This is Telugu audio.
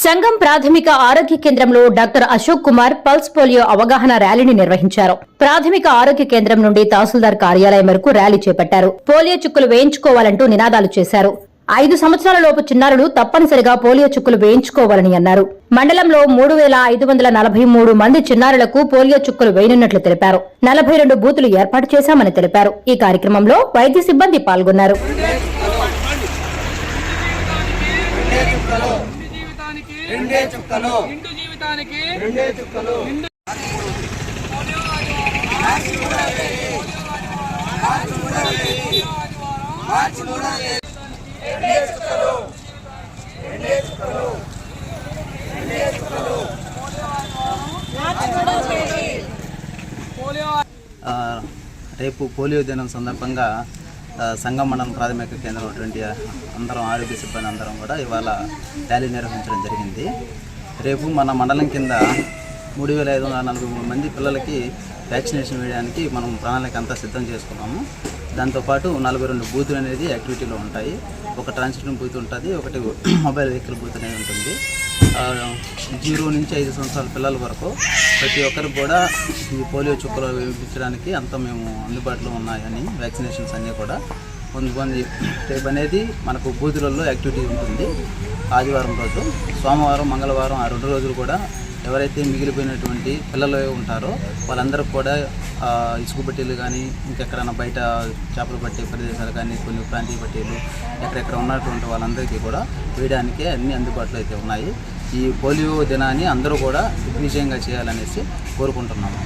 సంఘం ప్రాథమిక ఆరోగ్య కేంద్రంలో doctor Ashok Kumar pulse polio అవగాహన ర్యాలీని నిర్వహించారు. ప్రాథమిక ఆరోగ్య కేంద్రం నుండి తహసీల్దార్ కార్యాలయం వరకు ర్యాలీ చేపట్టారు. పోలియో చుక్కులు వేయించుకోవాలంటూ నినాదాలు చేశారు. ఐదు సంవత్సరాల లోపు చిన్నారులు తప్పనిసరిగా పోలియో చుక్కులు వేయించుకోవాలని అన్నారు. మండలంలో మూడు వేల ఐదు వందల నలభై మూడు మంది చిన్నారులకు పోలియో చుక్కులు వేయనున్నట్లు తెలిపారు. నలభై రెండు బూతులు ఏర్పాటు చేశామని తెలిపారు. ఈ కార్యక్రమంలో వైద్య సిబ్బంది పాల్గొన్నారు. రెండే చుక్కలు. నిండు జీవితానికి రెండే చుక్కలు. పోలియో ఆ, రేపు పోలియో దినం సందర్భంగా సంఘం సంగం మండలం ప్రాథమిక కేంద్రం అటువంటి అందరం ఆరోగ్య సిబ్బంది అందరం కూడా ఇవాళ ర్యాలీ నిర్వహించడం జరిగింది. రేపు మన మండలం కింద మూడు వేల ఐదు వందల నలభై మూడు మంది పిల్లలకి వ్యాక్సినేషన్ వేయడానికి మనం ప్రణాళిక అంతా సిద్ధం చేసుకున్నాము. దాంతోపాటు నలభై రెండు బూతులు అనేది యాక్టివిటీలో ఉంటాయి. ఒక ట్రాన్స్మిషన్ బూత్ ఉంటుంది ఒకటి మొబైల్ వెహికల్ బూత్ అనేది ఉంటుంది. జీరో నుంచి ఐదు సంవత్సరాల పిల్లల వరకు ప్రతి ఒక్కరికి కూడా ఈ పోలియో చుక్కలు వేయించడానికి అంత మేము అందుబాటులో ఉన్నాయని వ్యాక్సినేషన్స్ అన్నీ కూడా. కొంతమంది రేపు అనేది మనకు బూతులలో యాక్టివిటీ ఉంటుంది. ఆదివారం రోజు సోమవారం మంగళవారం ఆ రెండు రోజులు కూడా ఎవరైతే మిగిలిపోయినటువంటి పిల్లలు ఉంటారో వాళ్ళందరూ కూడా ఇసుక బట్టీలు కానీ ఇంకెక్కడైనా బయట చేపలు పట్టే ప్రదేశాలు కానీ కొన్ని ప్రాంతీయ పట్టీలు ఎక్కడెక్కడ ఉన్నటువంటి వాళ్ళందరికీ కూడా వేయడానికి అన్ని అందుబాటులో అయితే ఉన్నాయి. ఈ పోలియో దినాన్ని అందరూ కూడా దిగ్విజయంగా చేయాలనేసి కోరుకుంటున్నాము.